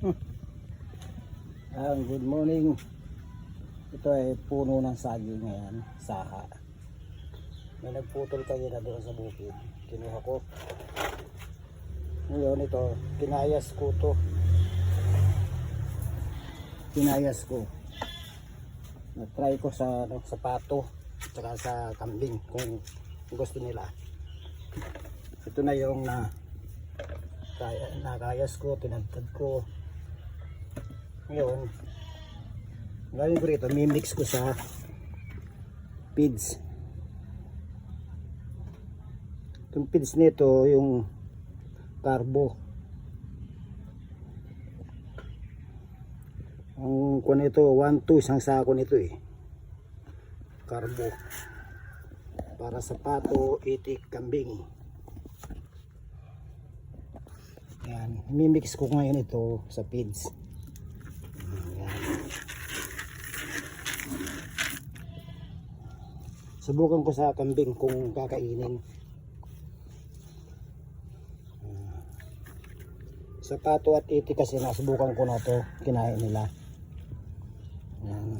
Ah, good morning. Ito ay puno ng saging ngayon, saha. May nagputol kayo na doon sa bukid. Kinuha ko. Ngayon ito, kinayas ko to. Kinayas ko. Na-try ko sa ano, sa pato, tsaka sa kambing kung gusto nila. Ito na yung na kaya, nakayas ko, tinagtad ko. Ngayon, gawin ko rito, mimix ko sa feeds. Itong feeds nito, yung carbo. Ang kuha nito, 1, 2, isang sako nito eh. Carbo. Para sa pato, itik, kambing. Yan, mimix ko ngayon ito sa feeds. Subukan ko sa kambing kung kakainin. Sa pato at iti kasi nasubukan ko na to, kinain nila. Yan.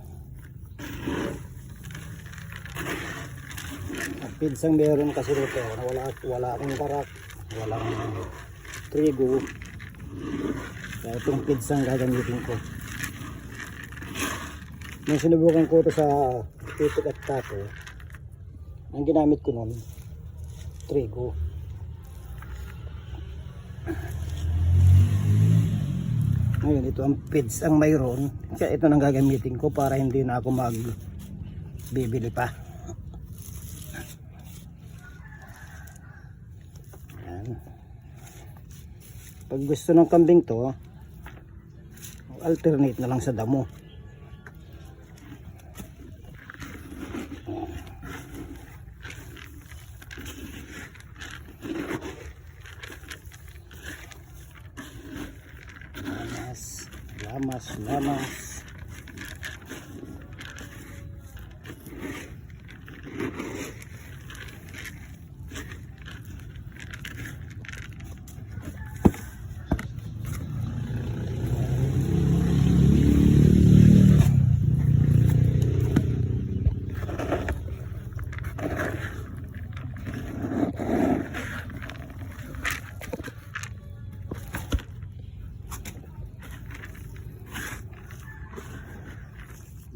At pinsang meron kasi dito, na wala, wala akong barak, walang trigo. Kaya itong pinsang gagamitin ko. Nung sinubukan ko ito sa titik at tato, ang ginamit ko nun, trigo. Ngayon, ito ang feeds ang mayroon. Kaya ito nang gagamitin ko para hindi na ako mag bibili pa. Yan. Pag gusto ng kambing to, alternate na lang sa damo. Thomas Lammer.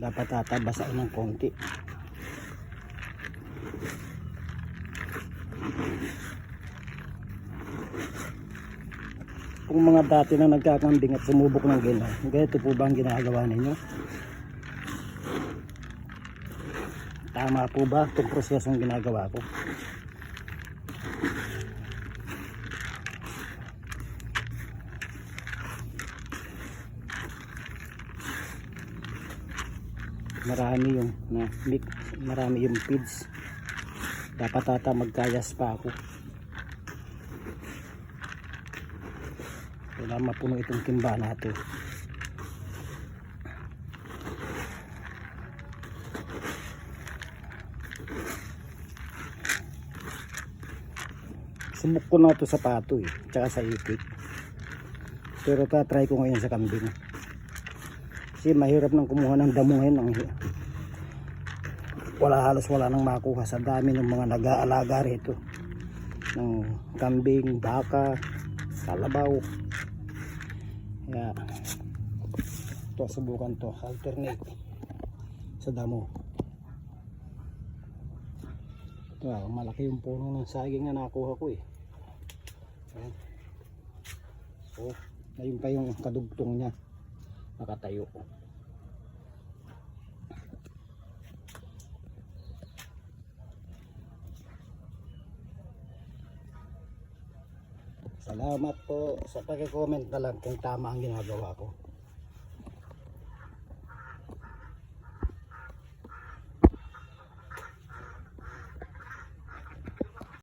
Dapat tatabasain ng konti. Kung mga dati na nagkakambing at sumubok ng gila, ganito po ba ang ginagawa ninyo? Tama po ba itong prosesong ginagawa ko? Marami yung na marami yung feeds. Dapat ata magkayas pa ako. Wala mapuno itong timba natin. Sumuk ko na to sa pato eh tsaka sa itik pero tatry ko ngayon sa kambing kasi mahirap nang kumuha ng damo ngayon. Ang wala halos wala nang makuha sa dami ng mga nag-aalaga rito. Ng kambing, baka kalabaw. Kaya ito subukan to. Alternate sa damo. Ito ah, malaki yung puno ng saging na nakuha ko eh. Ayan. oh, ayun pa yung kadugtong niya nakatayo Salamat po sa pag-comment na lang kung tama ang ginagawa ko.